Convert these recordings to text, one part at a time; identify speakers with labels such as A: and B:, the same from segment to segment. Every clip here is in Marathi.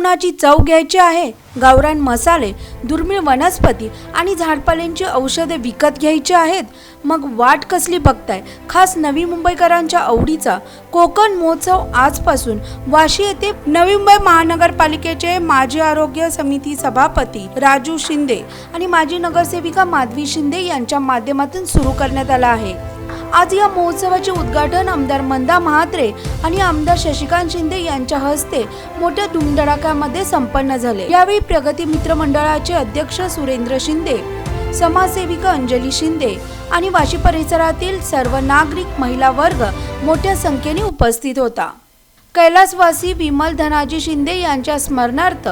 A: जेवणाची चव घ्यायची आहे. गावरान मसाले दुर्मिळ वनस्पती आणि झाडपाल्यांची औषधे विकत घ्यायची आहेत. मग वाट कसली बघताय? खास नवी मुंबईकरांच्या आवडीचा कोकण महोत्सव आजपासून वाशी येथे नवी मुंबई महानगरपालिकेचे माजी आरोग्य समिती सभापती राजू शिंदे आणि माजी नगरसेविका माधवी शिंदे यांच्या माध्यमातून सुरू करण्यात आला आहे. आज या महोत्सवाचे उद्घाटन आमदार मंदा महात्रे आणि आमदार शशिकांत शिंदे यांच्या हस्ते मोठ्या धुमधडाक्यामध्ये संपन्न झाले. यावेळी प्रगती मित्र मंडळाचे अध्यक्ष सुरेंद्र शिंदे समाजसेविका अंजली शिंदे आणि वाशी परिसरातील सर्व नागरिक महिला वर्ग मोठ्या संख्येने उपस्थित होता. कैलासवासी विमल धनाजी शिंदे यांच्या स्मरणार्थ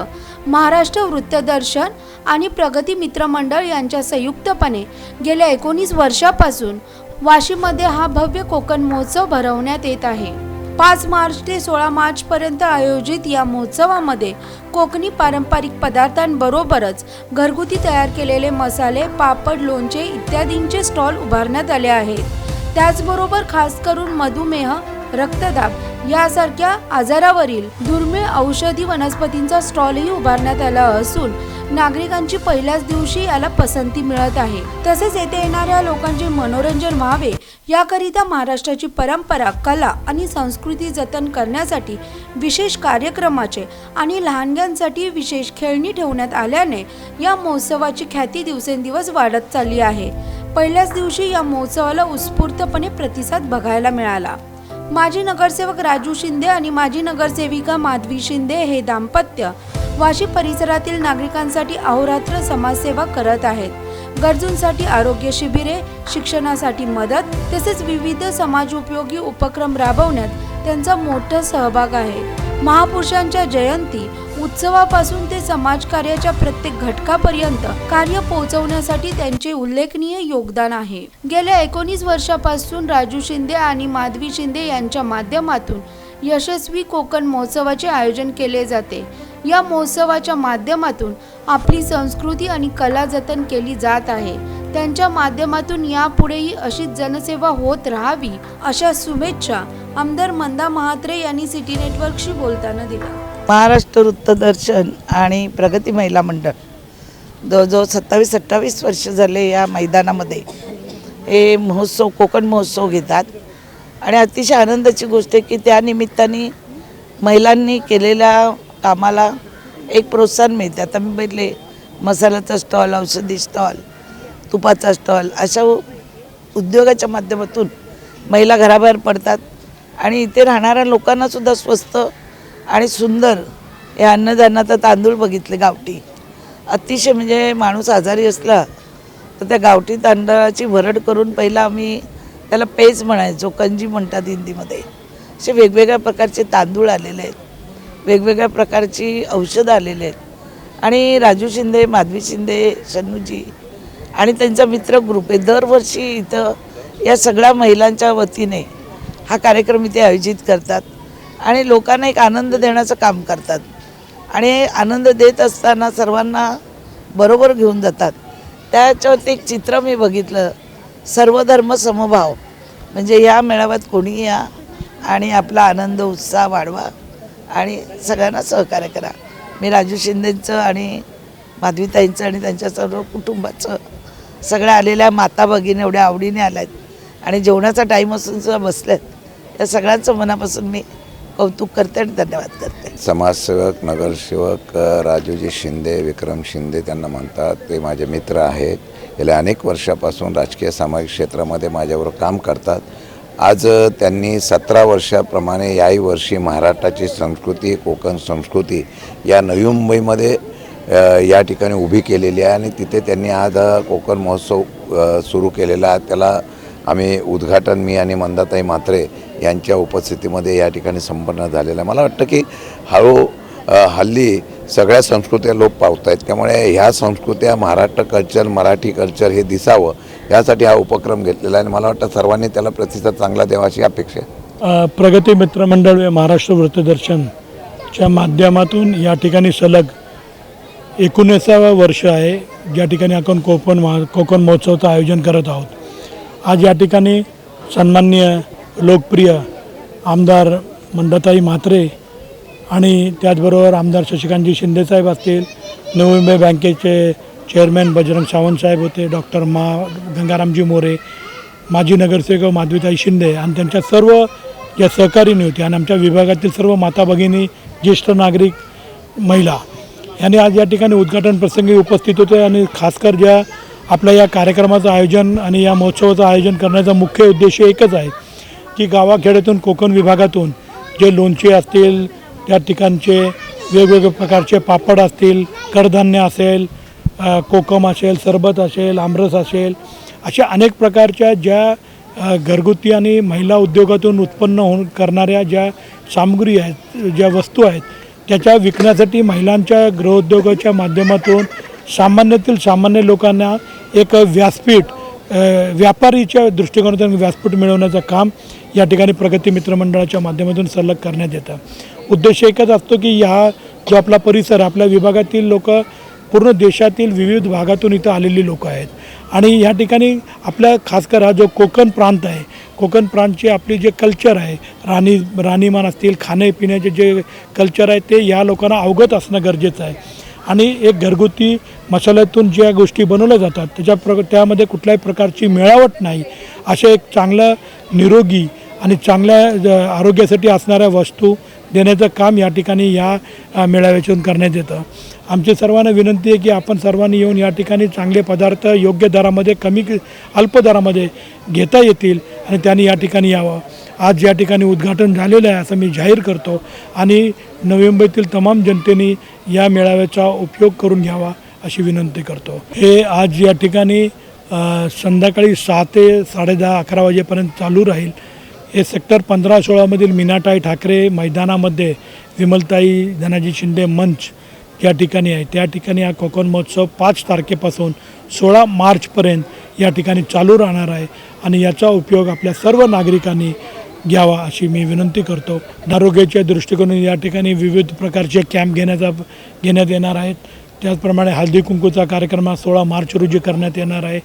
A: महाराष्ट्र वृत्तदर्शन आणि प्रगती मित्र मंडळ यांच्या संयुक्तपणे गेल्या एकोणीस वर्षापासून वाशिममध्ये हा भव्य कोकण महोत्सव भरवण्यात येत आहे. पाच मार्च ते सोळा मार्च पर्यंत आयोजित या महोत्सवामध्ये कोकणी पारंपरिक पदार्थांबरोबरच घरगुती तयार केलेले मसाले पापड लोणचे इत्यादींचे स्टॉल उभारण्यात आले आहेत. त्याचबरोबर खास करून मधुमेह रक्तदाब यासारख्या आजारावरील दुर्मिळ औषधी वनस्पतींचा स्टॉलही उभारण्यात आला असून नागरिकांची पहिल्याच दिवशी याला पसंती मिळत आहे. तसेच येथे येणाऱ्या लोकांचे मनोरंजन व्हावे याकरिता महाराष्ट्राची परंपरा कला आणि संस्कृती जतन करण्यासाठी विशेष कार्यक्रमाचे आणि लहानग्यांसाठी विशेष खेळणी ठेवण्यात आल्याने या महोत्सवाची ख्याती दिवसेंदिवस वाढत चालली आहे. पहिल्याच दिवशी या महोत्सवाला उत्स्फूर्तपणे प्रतिसाद बघायला मिळाला. माजी नगरसेवक राजू शिंदे आणि माजी नगरसेविका माधवी शिंदे हे दाम्पत्य. वाशी परिसरातील नागरिकांसाठी अहोरात्र समाजसेवा करत आहेत. गरजूंसाठी आरोग्य शिबिरे शिक्षणासाठी मदत तसेच विविध समाजोपयोगी उपक्रम राबवण्यात त्यांचा मोठा सहभाग आहे. महापुरुषांच्या जयंती उत्सवापासून ते समाजकार्याच्या प्रत्येक घटकापर्यंत कार्य पोहोचवण्यासाठी त्यांचे उल्लेखनीय योगदान आहे. गेल्या एकोणीस वर्षापासून राजू शिंदे आणि माधवी शिंदे यांच्या माध्यमातून यशस्वी कोकण महोत्सवाचे आयोजन केले जाते. या महोत्सवाच्या माध्यमातून आपली संस्कृती आणि कला जतन केली जात आहे. त्यांच्या माध्यमातून यापुढेही अशीच जनसेवा होत राहावी अशा शुभेच्छा आमदार मंदा महात्रे यांनी सिटी नेटवर्कशी बोलताना दिल्या.
B: महाराष्ट्र वृत्तदर्शन आणि प्रगती महिला मंडळ. जवळजवळ सत्तावीस अठ्ठावीस वर्ष झाले या मैदानामध्ये. हे महोत्सव कोकण महोत्सव घेतात. आणि अतिशय आनंदाची गोष्ट आहे की त्या निमित्ताने महिलांनी केलेल्या कामाला एक प्रोत्साहन मिळते. आता मी बघितले मसाल्याचा स्टॉल औषधी स्टॉल तुपाचा स्टॉल अशा उद्योगाच्या माध्यमातून महिला घराबाहेर पडतात. आणि इथे राहणाऱ्या लोकांनासुद्धा स्वस्त आणि सुंदर. हे अन्नदानाचा तांदूळ बघितले गावठी. अतिशय म्हणजे माणूस आजारी असला तर त्या गावठी तांदळाची भरड करून पहिला आम्ही त्याला पेज म्हणायचो कंजी म्हणतात हिंदीमध्ये. असे वेगवेगळ्या प्रकारचे तांदूळ आलेले आहेत. वेगवेगळ्या प्रकारची औषधं आलेले आहेत. आणि राजू शिंदे माधवी शिंदे शन्नूजी आणि त्यांचा मित्र ग्रुप आहे. दरवर्षी इथं या सगळ्या महिलांच्या वतीने हा कार्यक्रम इथे आयोजित करतात. आणि लोकांना एक आनंद देण्याचं काम करतात. आणि आनंद देत असताना सर्वांना बरोबर घेऊन जातात. त्याच्यावरती एक चित्र मी बघितलं. सर्वधर्म समभाव. म्हणजे या मेळाव्यात कोणीही या आणि आपला आनंद उत्साह वाढवा आणि सगळ्यांना सहकार्य करा. मी राजू शिंदेंचं आणि माधवीताईंचं आणि त्यांच्या सर्व कुटुंबाचं सगळ्या आलेल्या माता भगिनी एवढ्या आवडीने आल्या आहेत आणि जेवणाचा टाईम असून सुद्धा बसल्यात. या सगळ्यांचं मनापासून मी कौतुक करते आणि धन्यवाद करते.
C: समाजसेवक नगरसेवक राजूजी शिंदे विक्रम शिंदे त्यांना म्हणतात ते माझे मित्र आहेत. गेल्या अनेक वर्षापासून राजकीय सामाजिक क्षेत्रामध्ये माझ्यावर काम करतात. आज त्यांनी सतरा वर्षाप्रमाणे याही वर्षी महाराष्ट्राची संस्कृती कोकण संस्कृती या नवी मुंबईमध्ये या ठिकाणी उभी केलेली आहे आणि तिथे त्यांनी आज कोकण महोत्सव सुरू केलेला आहे. त्याला आम्ही उद्घाटन मी आणि मंदाताई म्हात्रे यांच्या उपस्थितीमध्ये या ठिकाणी संपन्न झालेलं आहे. मला वाटतं की हळू हल्ली सगळ्या संस्कृत्या लोप पावत आहेत त्यामुळे ह्या संस्कृत्या महाराष्ट्र कल्चर मराठी कल्चर हे दिसावं यासाठी हा उपक्रम घेतलेला आहे आणि मला वाटतं सर्वांनी त्याला प्रतिसाद चांगला द्यावा अशी अपेक्षा आहे.
D: प्रगती मित्रमंडळ महाराष्ट्र वृत्तदर्शनच्या माध्यमातून या ठिकाणी सलग एकोणीसावं वर्ष आहे ज्या ठिकाणी आपण कोकण महा कोकण महोत्सवाचं आयोजन करत आहोत. आज या ठिकाणी सन्माननीय लोकप्रिय आमदार मंदाताई म्हात्रे आणि त्याचबरोबर आमदार शशिकांतजी शिंदेसाहेब असतील नवी मुंबई बँकेचे चेअरमॅन बजरंग सावंत साहेब होते डॉक्टर मा गंगारामजी मोरे माजी नगरसेवक माधवीताई शिंदे आणि त्यांच्या सर्व ज्या सहकारीणी होती आणि आमच्या विभागातील सर्व माता भगिनी ज्येष्ठ नागरिक महिला यांनी आज या ठिकाणी उद्घाटन प्रसंगी उपस्थित होते आणि खासकर ज्या आपल्या या कार्यक्रमाचं आयोजन आणि या महोत्सवाचं आयोजन करण्याचा मुख्य उद्देश एकच आहे की गावाखेड्यातून कोकण विभागातून जे लोणचे असतील त्या ठिकाणचे वेगवेगळे प्रकारचे पापड असतील कडधान्य असेल कोकम असेल सरबत असेल आमरस असेल अशा अनेक प्रकारच्या ज्या घरगुती आणि महिला उद्योगातून उत्पन्न होऊन करणाऱ्या ज्या सामग्री आहेत ज्या वस्तू आहेत त्याच्या विकण्यासाठी महिलांच्या गृहोद्योगाच्या माध्यमातून सामान्यातील सामान्य लोकांना एक व्यासपीठ व्यापारीच्या दृष्टिकोनातून व्यासपीठ मिळवण्याचं काम या ठिकाणी प्रगती मित्रमंडळाच्या माध्यमातून सलग करण्यात येतं. उद्देश एकच असतो की ह्या जो आपला परिसर आपल्या विभागातील लोक पूर्ण देशातील विविध भागातून इथं आलेली लोक आहेत. आणि ह्या ठिकाणी आपल्या खासकर हा जो कोकण प्रांत आहे कोकण प्रांतची आपली जे कल्चर आहे राणी राणीमान असतील खाण्यापिण्याचे जे कल्चर आहे ते या लोकांना अवगत असणं गरजेचं आहे. आणि एक घरगुती मसाल्यातून ज्या गोष्टी बनवल्या जातात त्याच्या प्र त्यामध्ये कुठल्याही प्रकारची मिळावट नाही. अशा एक चांगलं निरोगी आणि चांगल्या ज- आरोग्यासाठी असणाऱ्या वस्तू देण्याचं काम या ठिकाणी या मेळाव्यातून करण्यात येतं. आमची सर्वांना विनंती आहे की आपण सर्वांनी येऊन या ठिकाणी चांगले पदार्थ योग्य दरामध्ये कमी अल्प दरामध्ये घेता येतील आणि त्यांनी या ठिकाणी यावं. आज या ठिकाणी उद्घाटन झालेलं आहे असं मी जाहीर करतो. आणि नवी मुंबईतील तमाम जनतेने या मेळाव्याचा उपयोग करून घ्यावा. अशी विनंती करतो. हे आज या ठिकाणी संध्याकाळी सहा ते साडेदहा अकरा वाजेपर्यंत चालू राहील. हे सेक्टर पंधरा सोळामधील मीनाताई ठाकरे मैदानामध्ये विमलताई धनाजी शिंदे मंच या ठिकाणी आहे. त्या ठिकाणी हा कोकण महोत्सव पाच तारखेपासून सोळा मार्चपर्यंत या ठिकाणी चालू राहणार आहे आणि याचा उपयोग आपल्या सर्व नागरिकांनी घ्यावा अशी मी विनंती करतो. आरोग्याच्या दृष्टिकोनातून या ठिकाणी विविध प्रकारचे कॅम्प घेण्याचा घेण्यात येणार आहेत. त्याचप्रमाणे हळदी कुंकूचा कार्यक्रम हा सोळा मार्च रोजी करण्यात येणार आहे.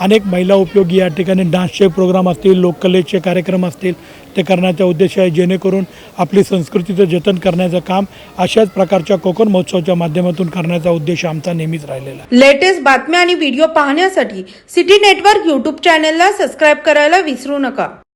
D: अनेक महिला उपयोगी या ठिकाणी डान्सचे प्रोग्राम असतील लोककलेचे कार्यक्रम असतील ते करण्याचा उद्देश आहे. जेणेकरून आपली संस्कृतीचं जतन करण्याचं काम अशाच प्रकारच्या कोकण महोत्सवाच्या माध्यमातून करण्याचा उद्देश आमचा नेहमीच राहिलेला
A: लेटेस्ट बातम्या आणि व्हिडिओ पाहण्यासाठी सिटी नेटवर्क यूट्यूब चॅनलला सबस्क्राईब करायला विसरू नका.